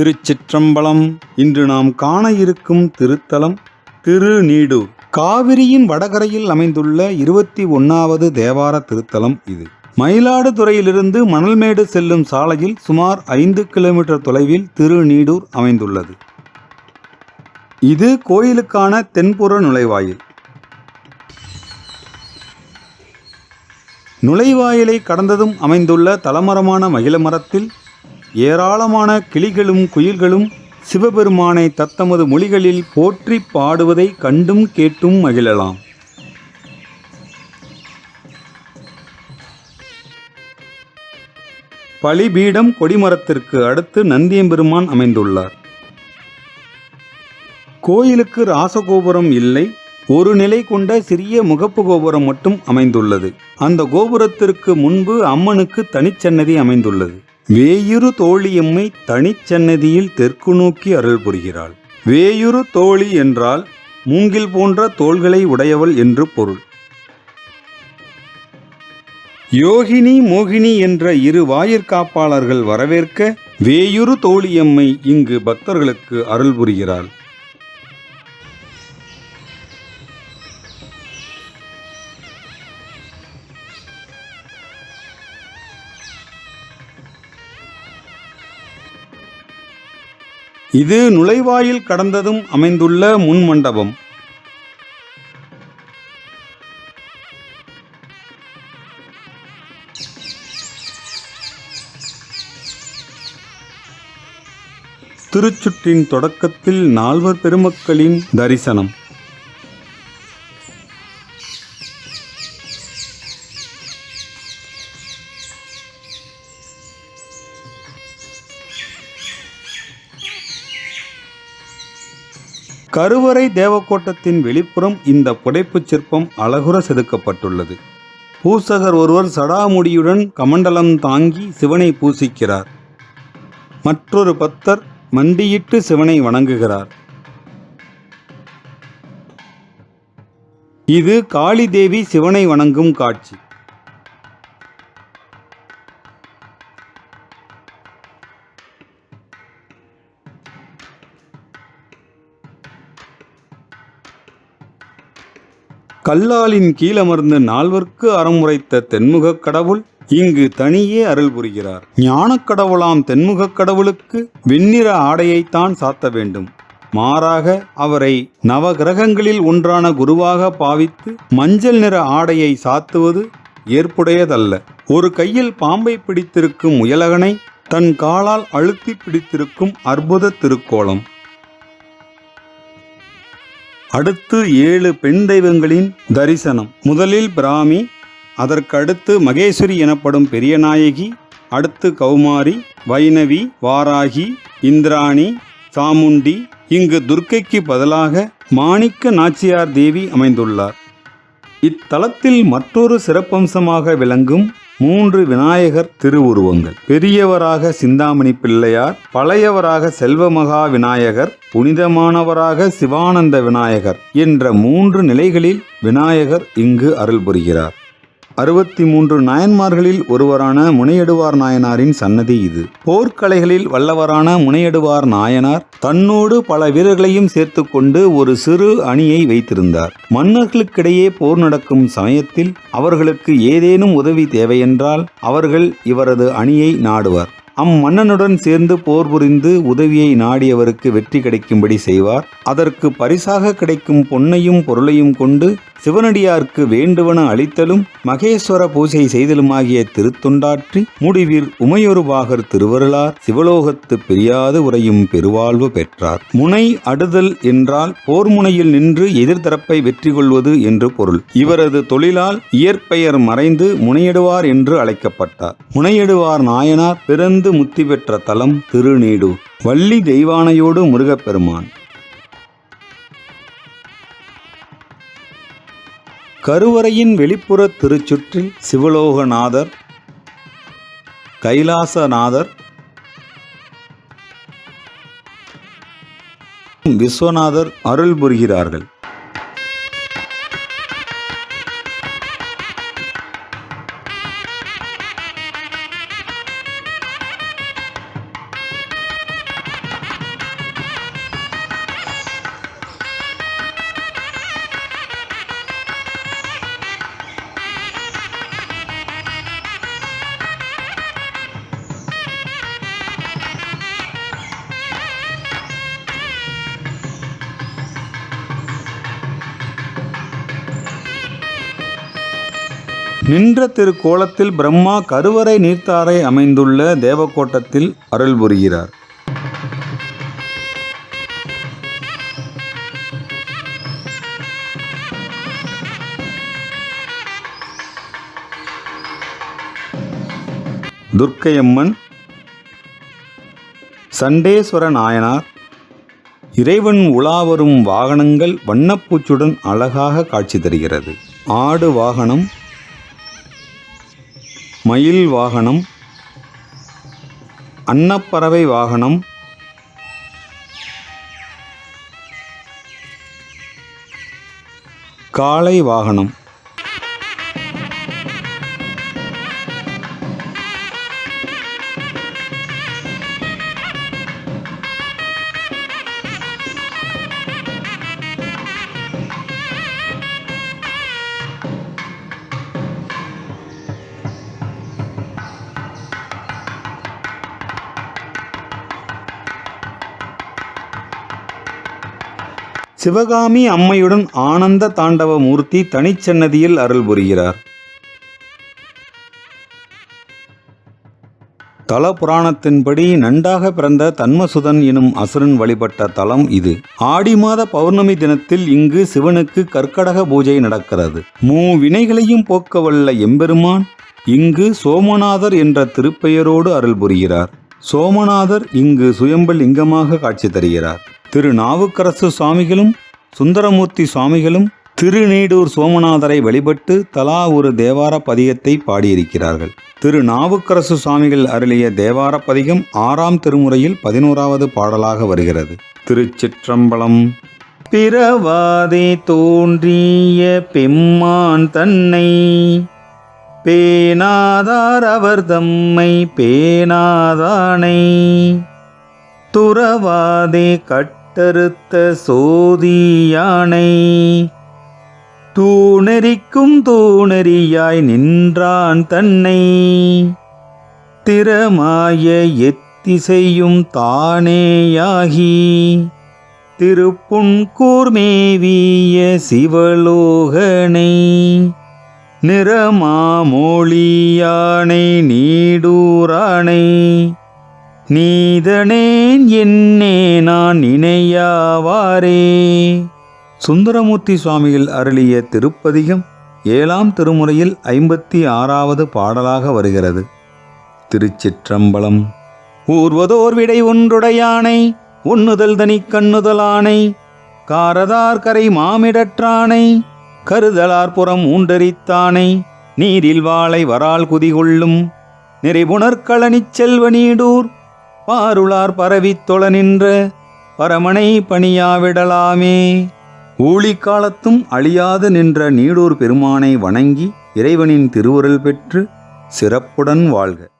திருச்சிற்றம்பலம். இன்று நாம் காண இருக்கும் திருத்தலம் திருநீடூர் காவிரியின் வடகரையில் அமைந்துள்ள இருபத்தி ஒன்னாவது தேவார திருத்தலம் இது. மயிலாடுதுறையிலிருந்து மணல்மேடு செல்லும் சாலையில் சுமார் ஐந்து கிலோமீட்டர் தொலைவில் திருநீடூர் அமைந்துள்ளது. இது கோயிலுக்கான தென்புற நுழைவாயில். நுழைவாயிலை கடந்ததும் அமைந்துள்ள தலமரமான மகிழ மரத்தில் ஏராளமான கிளிகளும் குயில்களும் சிவபெருமானை தத்தமது மொழிகளில் போற்றி பாடுவதை கண்டும் கேட்டும் மகிழலாம். பலிபீடம் கொடிமரத்திற்கு அடுத்து நந்தியம்பெருமான் அமைந்துள்ளார். கோயிலுக்கு ராசகோபுரம் இல்லை ஒரு நிலை கொண்ட சிறிய முகப்பு கோபுரம் மட்டும் அமைந்துள்ளது. அந்த கோபுரத்திற்கு முன்பு அம்மனுக்கு தனிச்சன்னதி அமைந்துள்ளது. வேயுரு தோழியம்மை தனிச்சன்னதியில் தெற்கு நோக்கி அருள் புரிகிறாள். வேயுரு தோழி என்றால் மூங்கில் போன்ற தோள்களை உடையவள் என்று பொருள். யோகினி மோகினி என்ற இரு வாயிற்காப்பாளர்கள் வரவேற்க வேயுரு தோழியம்மை இங்கு பக்தர்களுக்கு அருள் புரிகிறாள். இது நுழைவாயில் கடந்ததும் அமைந்துள்ள முன் மண்டபம் திருச்சுற்றின் தொடக்கத்தில் நால்வர் பெருமக்களின் தரிசனம். கருவறை தேவக்கோட்டத்தின் வெளிப்புறம் இந்த புடைப்புச் சிற்பம் அழகுற செதுக்கப்பட்டுள்ளது. பூசகர் ஒருவர் சடாமுடியுடன் கமண்டலம் தாங்கி சிவனை பூசிக்கிறார். மற்றொரு பக்தர் மண்டியிட்டு சிவனை வணங்குகிறார். இது காளி தேவி சிவனை வணங்கும் காட்சி. கல்லாலின் கீழமர்ந்து நால்வர்க்கு அறமுரைத்த தென்முகக் கடவுள் இங்கு தனியே அருள் புரிகிறார். ஞானக் கடவுளாம் தென்முகக் கடவுளுக்கு வெண்ணிற ஆடையைத்தான் சாத்த வேண்டும். மாறாக அவரை நவகிரகங்களில் ஒன்றான குருவாக பாவித்து மஞ்சள் நிற ஆடையை சாத்துவது ஏற்புடையதல்ல. ஒரு கையில் பாம்பை பிடித்திருக்கும் முயலகனை தன் காலால் அழுத்தி பிடித்திருக்கும் அற்புத திருக்கோலம். அடுத்து ஏழு பெண் தெய்வங்களின் தரிசனம். முதலில் பிராமி அதற்கடுத்து மகேஸ்வரி எனப்படும் பெரிய நாயகி அடுத்து கௌமாரி வைணவி வாராகி இந்திராணி சாமுண்டி. இங்கு துர்க்கைக்கு பதிலாக மாணிக்க நாச்சியார் தேவி அமைந்துள்ளார். இத்தலத்தில் மற்றொரு சிறப்பம்சமாக விளங்கும் மூன்று விநாயகர் திருவுருவங்கள். பெரியவராக சிந்தாமணி பிள்ளையார் பழையவராக செல்வமகா விநாயகர் புனிதமானவராக சிவானந்த விநாயகர் என்ற மூன்று நிலைகளில் விநாயகர் இங்கு அருள் புரிகிறார். அறுபத்தி மூன்று நாயன்மார்களில் ஒருவரான முனையடுவார் நாயனாரின் சன்னதி இது. போர்க்கலைகளில் வல்லவரான முனையடுவார் நாயனார் தன்னோடு பல வீரர்களையும் சேர்த்துக்கொண்டு ஒரு சிறு அணியை வைத்திருந்தார். மன்னர்களுக்கிடையே போர் நடக்கும் சமயத்தில் அவர்களுக்கு ஏதேனும் உதவி தேவையென்றால் அவர்கள் இவரது அணியை நாடுவர். அம்மன்னனுடன் சேர்ந்து போர் புரிந்து உதவியை நாடியவருக்கு வெற்றி கிடைக்கும்படி செய்வார். அதற்கு பரிசாக கிடைக்கும் பொன்னையும் பொருளையும் கொண்டு சிவனடியார்க்கு வேண்டுவன அளித்தலும் மகேஸ்வர பூஜை செய்தலுமாகிய திருத்தொண்டாற்றி முடிவில் உமையொருபாகர் திருவருளார் சிவலோகத்து பிரியாது உரையும் பெருவாழ்வு பெற்றார். முனை அடுதல் என்றால் போர் முனையில் நின்று எதிர்தரப்பை வெற்றி கொள்வது என்று பொருள். இவரது தொழிலால் இயற்பெயர் மறைந்து முனையிடுவார் என்று அழைக்கப்பட்டார். முனையிடுவார் நாயனார் பிறந்து முத்தி பெற்ற தலம் திருநீடு. வள்ளி தெய்வானையோடு முருகப்பெருமான் கருவறையின் வெளிப்புற திருச்சுற்றில் சிவலோகநாதர் கைலாசநாதர் விஸ்வநாதர் அருள் புரிகிறார்கள். நின்ற திருக்கோலத்தில் பிரம்மா கருவறை நீர்த்தாரை அமைந்துள்ள தேவக்கோட்டத்தில் அருள் புரிகிறார். துர்க்கையம்மன் சண்டேஸ்வர நாயனார் இறைவன் உலாவரும் வாகனங்கள் வண்ணப்பூச்சுடன் அழகாக காட்சி தருகிறது. ஆடு வாகனம் மயில் வாகனம் அன்னப்பறவை வாகனம் காளை வாகனம். சிவகாமி அம்மையுடன் ஆனந்த தாண்டவ மூர்த்தி தனிச்சன்னதியில் அருள் புரிகிறார். தல புராணத்தின்படி நன்றாக பிறந்த தன்மசுதன் எனும் அசுரன் வழிபட்ட தலம் இது. ஆடி மாத பௌர்ணமி தினத்தில் இங்கு சிவனுக்கு கற்கடக பூஜை நடக்கிறது. மூ வினைகளையும் போக்கவல்ல எம்பெருமான் இங்கு சோமநாதர் என்ற திருப்பெயரோடு அருள் புரிகிறார். சோமநாதர் இங்கு சுயம்பு லிங்கமாக காட்சி தருகிறார். திரு நாவுக்கரசு சுவாமிகளும் சுந்தரமூர்த்தி சுவாமிகளும் திருநீடூர் சோமநாதரை வழிபட்டு தலா ஒரு தேவார பதிகத்தை பாடியிருக்கிறார்கள். திரு நாவுக்கரசு சுவாமிகள் அருளிய தேவார பதிகம் ஆறாம் திருமுறையில் பதினோராவது பாடலாக வருகிறது. திருச்சிற்றம்பலம். பிறவாதே தோன்றிய பெம்மான் தன்னை பேனாதார் அவர் தம்மை பேனாதானை துறவாதே கட்டறுத்த சோதியானை தூணெறிக்கும் தூணெறியாய் நின்றான் தன்னை. திறமாய எத்திசையும் தானேயாகி திருப்புண்கூர்மேவிய சிவலோகனை. நிறமாமொழியானை நீடூரானை நீதனேன் என்னே நான் இணையாவாரே. சுந்தரமூர்த்தி சுவாமிகள் அருளிய திருப்பதிகம் ஏழாம் திருமுறையில் ஐம்பத்தி ஆறாவது பாடலாக வருகிறது. திருச்சிற்றம்பலம் ஊர்வதோர் விடை ஒன்றுடையானை உண்ணுதல் தனி கண்ணுதலானை காரதார் கரை மாமிடற்றானை கருதலார் புறம் ஊண்டரித்தானை நீரில் வாளை வரால் குதிகொள்ளும் நிறைபுணர்களனிச் செல்வ நீடூர் பாருளார் பரவித் தொழ நின்ற பரமனை பணியாவிடலாமே. ஊழிக்காலத்தும் அழியாது நின்ற நீடூர் பெருமானை வணங்கி இறைவனின் திருவுருள் பெற்று சிறப்புடன் வாழ்க.